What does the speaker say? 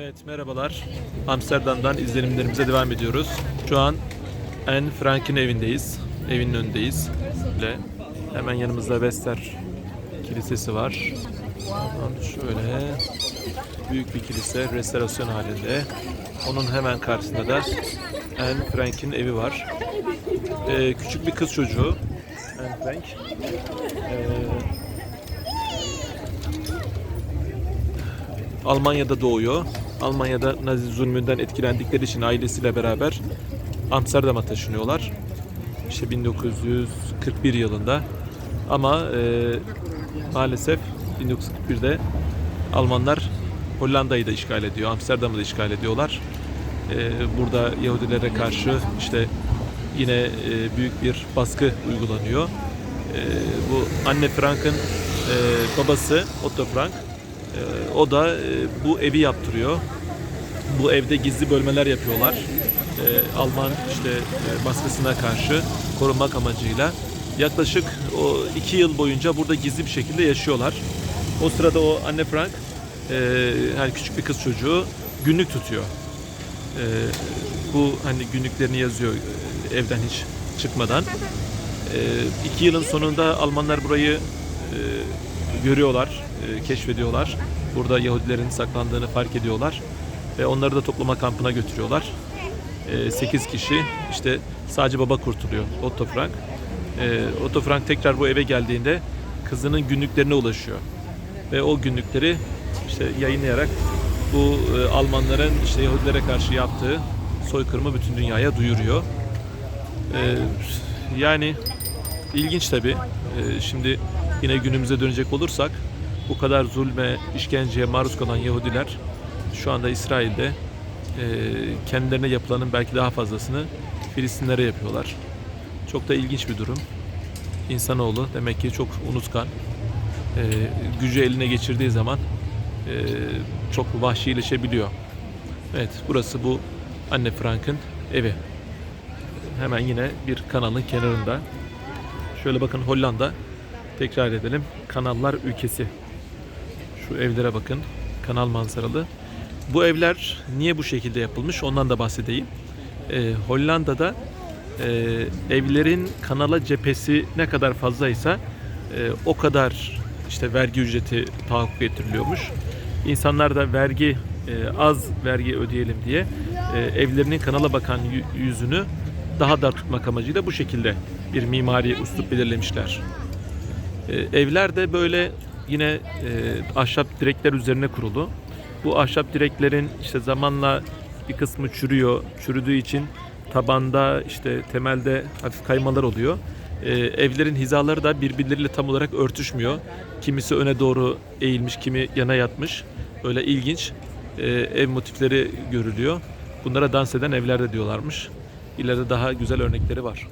Evet merhabalar. Amsterdam'dan izlenimlerimize devam ediyoruz. Şu an En Frank'in evindeyiz. Evinin önündeyiz. Böyle hemen yanımızda Wester Kilisesi var. Şöyle büyük bir kilise restorasyon halinde. Onun hemen karşısında da En Frank'in evi var. Ee, küçük bir kız çocuğu. En Frank. Ee, Almanya'da doğuyor. Almanya'da Nazi zulmünden etkilendikleri için ailesiyle beraber Amsterdam'a taşınıyorlar. İşte 1941 yılında. Ama e, maalesef 1941'de Almanlar Hollanda'yı da işgal ediyor, Amsterdam'ı da işgal ediyorlar. E, burada Yahudilere karşı işte yine e, büyük bir baskı uygulanıyor. E, bu Anne Frank'ın e, babası Otto Frank ee, o da e, bu evi yaptırıyor. Bu evde gizli bölmeler yapıyorlar. Ee, Alman işte e, baskısına karşı korunmak amacıyla. Yaklaşık o iki yıl boyunca burada gizli bir şekilde yaşıyorlar. O sırada o anne Frank, e, hani küçük bir kız çocuğu günlük tutuyor. E, bu hani günlüklerini yazıyor evden hiç çıkmadan. E, iki yılın sonunda Almanlar burayı görüyorlar, e, keşfediyorlar. Burada Yahudilerin saklandığını fark ediyorlar ve onları da toplama kampına götürüyorlar. 8 kişi işte sadece baba kurtuluyor Otto Frank. E, Otto Frank tekrar bu eve geldiğinde kızının günlüklerine ulaşıyor. Ve o günlükleri işte yayınlayarak bu e, Almanların işte Yahudilere karşı yaptığı soykırımı bütün dünyaya duyuruyor. E, yani ilginç tabii. E, şimdi yine günümüze dönecek olursak bu kadar zulme, işkenceye maruz kalan Yahudiler şu anda İsrail'de e, kendilerine yapılanın belki daha fazlasını Filistinlere yapıyorlar. Çok da ilginç bir durum. İnsanoğlu demek ki çok unutkan. E, gücü eline geçirdiği zaman e, çok vahşileşebiliyor. Evet, burası bu Anne Frank'ın evi. Hemen yine bir kanalın kenarında. Şöyle bakın Hollanda. Tekrar edelim. Kanallar ülkesi. Şu evlere bakın. Kanal manzaralı. Bu evler niye bu şekilde yapılmış ondan da bahsedeyim. Ee, Hollanda'da e, evlerin kanala cephesi ne kadar fazlaysa e, o kadar işte vergi ücreti tahakkuk ettiriliyormuş. İnsanlar da vergi e, az vergi ödeyelim diye e, evlerinin kanala bakan yü- yüzünü daha dar tutmak amacıyla bu şekilde bir mimari üslup belirlemişler. E, evler de böyle yine e, ahşap direkler üzerine kurulu. Bu ahşap direklerin işte zamanla bir kısmı çürüyor. Çürüdüğü için tabanda işte temelde hafif kaymalar oluyor. E, evlerin hizaları da birbirleriyle tam olarak örtüşmüyor. Kimisi öne doğru eğilmiş, kimi yana yatmış. Böyle ilginç e, ev motifleri görülüyor. Bunlara dans eden evler de diyorlarmış. İleride daha güzel örnekleri var.